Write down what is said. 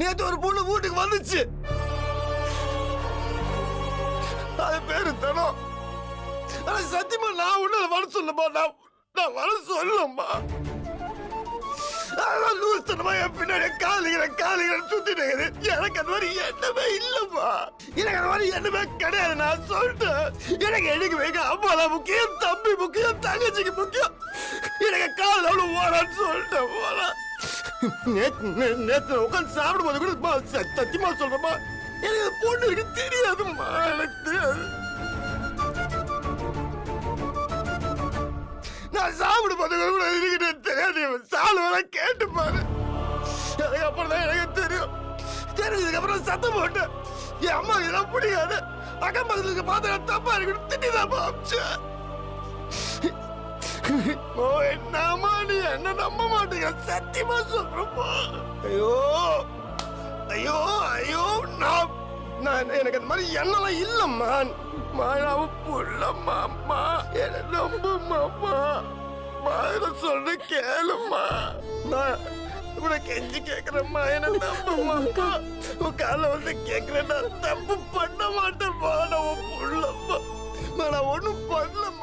நேற்று ஒரு பொண்ணு வீட்டுக்கு வந்துச்சு. அது பேரு தனம் ஆனா சத்தியமா நான் ஒண்ணு வர சொல்லுமா நான் நான் வர சொல்லுமா அதான் லூஸ்தனமா என் பின்னாடி காலிகிற காலிகிற சுத்திட்டு எனக்கு அந்த மாதிரி எண்ணமே எனக்கு அந்த மாதிரி எண்ணமே கிடையாது நான் சொல்லிட்டேன் எனக்கு எனக்கு அம்மா முக்கியம் தம்பி முக்கியம் தங்கச்சிக்கு முக்கியம். நேத்து நே- நேத்து உட்காந்து சாப்பிடும்போது கூட அம்மா, ச- சத்தியமா சொல்றேம்மா. எனக்கு பொண்ணு எனக்கு தெரியாதும்மா எனக்கு. தெரியாது நான் சாப்பிடும்போது கூட இருக்கிறேன் தெரியாது சாலு வர கேட்டு பாரு அதுக்கப்புறம் தான் எனக்கு தெரியும். தெரிஞ்சதுக்கப்புறம் சத்தம் போட்டேன். என் அம்மா இதெல்லாம் பிடிக்காது அக்கம் பக்கத்துக்கு பார்த்து தப்பா இருக்குன்னு திட்டி தான் ஓ என்னமா நீ என்ன நம்ப மாட்டேங்க? சத்தியமா சொல்றப்போ ஐயோ ஐயோ ஐயோ நான் நான் எனக்கு அந்த மாதிரி எண்ணெல்லாம் இல்லம்மா மாவு புள்ளம்மா அம்மா என்ன நம்புமா அம்மா மாயிர சொல்லு கேளுமா நான் உன கெஞ்சி கேக்குறம்மா என்ன நம்புமா அம்மா உன் கால வந்து கேக்குறேன் நான் பண்ண மாட்டேன் நான் உன் புள்ளம்மா நான் பண்ணலம்மா